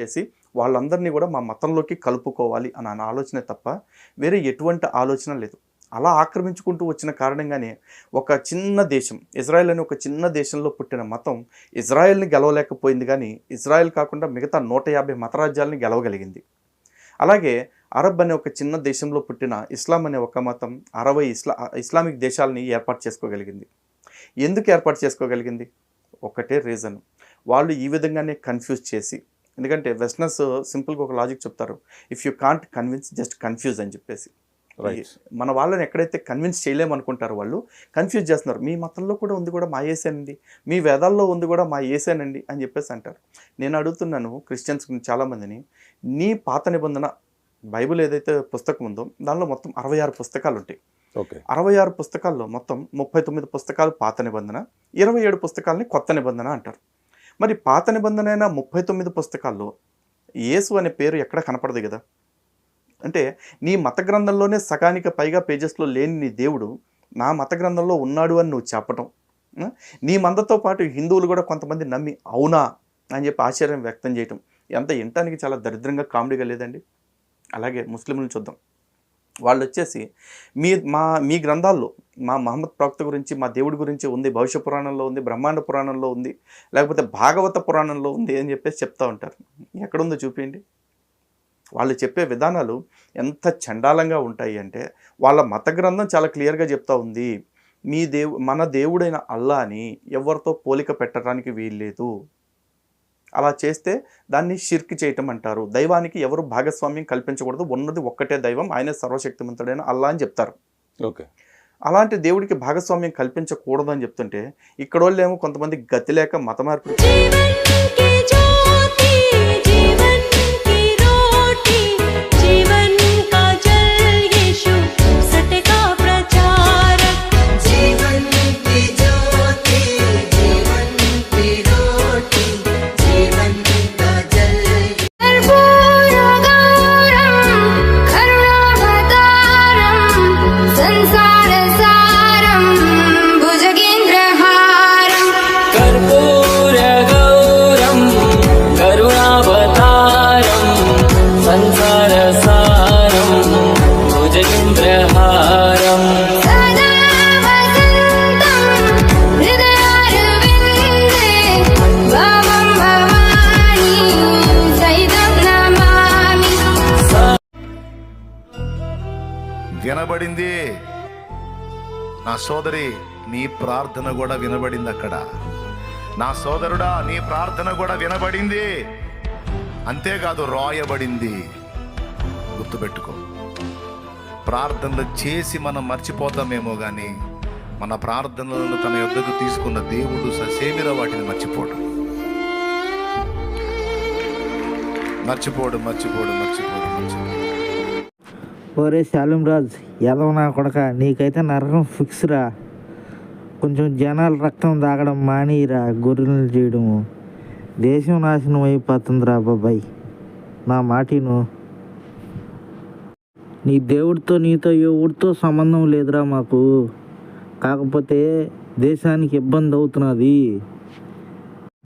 చేసి వాళ్ళందరినీ కూడా మా మతంలోకి కలుపుకోవాలి అని అన్న ఆలోచనే తప్ప వేరే ఎటువంటి ఆలోచన లేదు. అలా ఆక్రమించుకుంటూ వచ్చిన కారణంగానే ఒక చిన్న దేశం ఇజ్రాయెల్ అనే ఒక చిన్న దేశంలో పుట్టిన మతం ఇజ్రాయెల్ని గెలవలేకపోయింది కానీ ఇజ్రాయెల్ కాకుండా మిగతా నూట యాభై మతరాజ్యాలని గెలవగలిగింది. అలాగే అరబ్ అనే ఒక చిన్న దేశంలో పుట్టిన ఇస్లాం అనే ఒక మతం అరవై ఇస్లా ఇస్లామిక్ దేశాలని ఏర్పాటు చేసుకోగలిగింది. ఎందుకు ఏర్పాటు చేసుకోగలిగింది? ఒకటే రీజన్. వాళ్ళు ఈ విధంగానే కన్ఫ్యూజ్ చేసి ఎందుకంటే వెస్టర్నర్స్ సింపుల్గా ఒక లాజిక్ చెప్తారు if you can't convince just confuse అని చెప్పేసి. మన వాళ్ళని ఎక్కడైతే కన్విన్స్ చేయలేమనుకుంటారో వాళ్ళు కన్ఫ్యూజ్ చేస్తున్నారు. మీ మతంలో కూడా ఉంది కూడా మా ఏసేనండి మీ వేదాల్లో ఉంది కూడా మా ఏసేనండి అని చెప్పేసి అంటారు. నేను అడుగుతున్నాను క్రిస్టియన్స్ చాలామందిని నీ పాత నిబంధన బైబిల్ ఏదైతే పుస్తకం ఉందో దానిలో మొత్తం అరవై ఆరు పుస్తకాలు ఉంటాయి ఓకే. అరవై ఆరు పుస్తకాల్లో మొత్తం ముప్పై తొమ్మిది పుస్తకాలు పాత నిబంధన ఇరవై ఏడు పుస్తకాలని కొత్త నిబంధన అంటారు. మరి పాత నిబంధన అయిన ముప్పై తొమ్మిది పుస్తకాల్లో యేసు అనే పేరు ఎక్కడ కనపడదు కదా? అంటే నీ మత గ్రంథంలోనే సగానికి పైగా పేజెస్లో లేని నీ దేవుడు నా మత గ్రంథంలో ఉన్నాడు అని నువ్వు చెప్పటం. నీ మందతో పాటు హిందువులు కూడా కొంతమంది నమ్మి అవునా అని చెప్పి ఆశ్చర్యం వ్యక్తం చేయటం. ఎంత వినటానికి చాలా దరిద్రంగా కామెడీగా లేదండి? అలాగే ముస్లింలను చూద్దాం. వాళ్ళు వచ్చేసి మీ మా మీ గ్రంథాల్లో మా మహమ్మద్ ప్రవక్త గురించి మా దేవుడి గురించి ఉంది భవిష్య పురాణంలో ఉంది బ్రహ్మాండ పురాణంలో ఉంది లేకపోతే భాగవత పురాణంలో ఉంది అని చెప్పేసి చెప్తూ ఉంటారు. ఎక్కడుందో చూపించండి వాళ్ళు చెప్పే విధానాలు ఎంత చండాలంగా ఉంటాయి అంటే వాళ్ళ మత గ్రంథం చాలా క్లియర్గా చెప్తా ఉంది. మీ దేవు మన దేవుడైన అల్లాని ఎవరితో పోలిక పెట్టడానికి వీల్లేదు. అలా చేస్తే దాన్ని షిర్క్ చేయటం అంటారు. దైవానికి ఎవరు భాగస్వామ్యం కల్పించకూడదు. ఉన్నది ఒక్కటే దైవం ఆయనే సర్వశక్తిమంతుడైన అల్లా అని చెప్తారు. ఓకే. అలాంటి దేవుడికి భాగస్వామ్యం కల్పించకూడదు అని చెప్తుంటే ఇక్కడ వాళ్ళు ఏమో కొంతమంది గతి లేక మత వినబడింది. నా సోదరి నీ ప్రార్థన కూడా వినబడింది అక్కడ. నా సోదరుడా నీ ప్రార్థన కూడా వినబడింది. అంతేకాదు రాయబడింది. గుర్తుపెట్టుకో. ప్రార్థనలు చేసి మనం మర్చిపోతామేమో కానీ మన ప్రార్థనలను తన యొద్దకు తీసుకున్న దేవుడు ససేమిర వాటిని మర్చిపోడు. మర్చిపోడు మర్చిపోడు మర్చిపోడు మర్చిపోడు. ఓరే శాలిం రాజ్ ఎదవ నా కొడక నీకైతే నరకం ఫిక్స్ రా. కొంచెం జనాల రక్తం తాగడం మానేయరా గొర్రెలు చేయడము. దేశం నాశనం అయిపోతుందిరా బాబాయ్. నా మాటిను నీ దేవుడితో నీతో ఎవరితో సంబంధం లేదురా మాకు. కాకపోతే దేశానికి ఇబ్బంది అవుతున్నది.